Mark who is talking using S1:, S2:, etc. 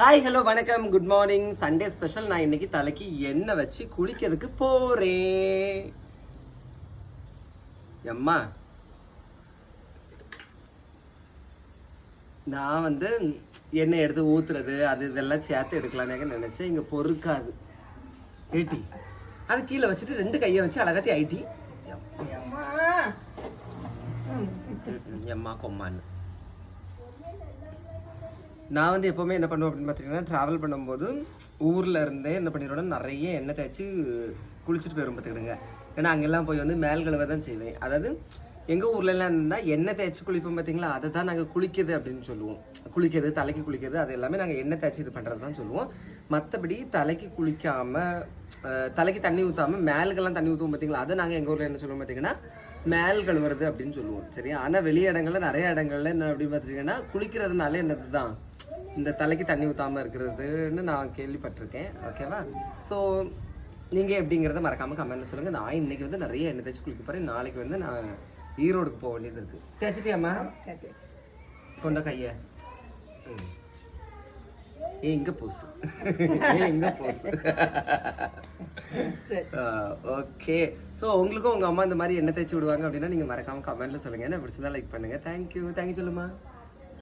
S1: Hi hello வணக்கம். Good morning Sunday special நான் இன்னைக்கு தலைக்கு எண்ணெய் வச்சு குளிக்கிறதுக்கு போறேன். எம்மா. நான் வந்து எண்ணெய் எடுத்து ஊத்துறது அது இதெல்லாம் சேர்த்து எடுக்கலான்னு நினைச்சேன். இங்க பொறுக்காது. ஏட்டி அது கீழே வச்சுட்டு ரெண்டு கையை வச்சு அழகாத்தி ஐட்டி எம்மா கொம்மான்னு. நான் வந்து எப்போவுமே என்ன பண்ணுவேன் அப்படின்னு பார்த்தீங்கன்னா ட்ராவல் பண்ணும்போது ஊரில் இருந்தே என்ன பண்ணிடுவேன் நிறைய எண்ணெய் தேய்ச்சி குளிச்சுட்டு போயிடும் பார்த்துக்கிடுங்க ஏன்னா அங்கெல்லாம் போய் வந்து மேல் கழுவ தான் செய்வேன். அதாவது எங்கள் ஊர்லலாம் என்னன்னா எண்ணெய் தேய்ச்சி குளிப்போம் பார்த்தீங்களா அதை தான் நாங்கள் குளிக்கிறது அப்படின்னு சொல்லுவோம். குளிக்கிறது தலைக்கு குளிக்கிறது அது எல்லாமே நாங்கள் எண்ணெய் தேய்ச்சி இது பண்ணுறது தான் சொல்லுவோம். மற்றபடி தலைக்கு குளிக்காமல் தலைக்கு தண்ணி ஊற்றாமல் மேலுக்கெல்லாம் தண்ணி ஊற்றுவோம் பார்த்தீங்களா அதை நாங்கள் எங்கள் ஊரில் என்ன சொல்லுவோம் பார்த்தீங்கன்னா மேல் கழுவுறது அப்படின்னு சொல்லுவோம் சரியா? ஆனால் வெளி இடங்கள்ல நிறைய இடங்கள்ல என்ன அப்படின்னு பார்த்துட்டீங்கன்னா குளிக்கிறதுனால என்னது தான் இந்த தலைக்கு தண்ணி ஊற்றாமல் இருக்கிறதுன்னு நான் கேள்விப்பட்டிருக்கேன் ஓகேவா ஸோ நீங்கள் எப்படிங்கிறத மறக்காமல் கமெண்ட்ல சொல்லுங்கள் நான் இன்றைக்கி வந்து நிறைய எண்ணெய் தேய்ச்சி குளிக்க போகிறேன் நாளைக்கு வந்து நான் ஈரோடுக்கு போக வேண்டியது இருக்குது தேய்ச்சிட்டியாம்மா கொண்ட கையை ம். ஏ இங்கே போசு. ஏ இங்கே போசு. ஓகே. ஸோ உங்களுக்கும் உங்க அம்மா இந்த மாதிரி என்ன தேய்ச்சி விடுவாங்க அப்படின்னா நீங்க மறக்காம கமெண்ட்ல சொல்லுங்க. என்ன பிடிச்சிருந்தா லைக் பண்ணுங்க. தேங்க்யூ தேங்க்யூ சொல்லுமா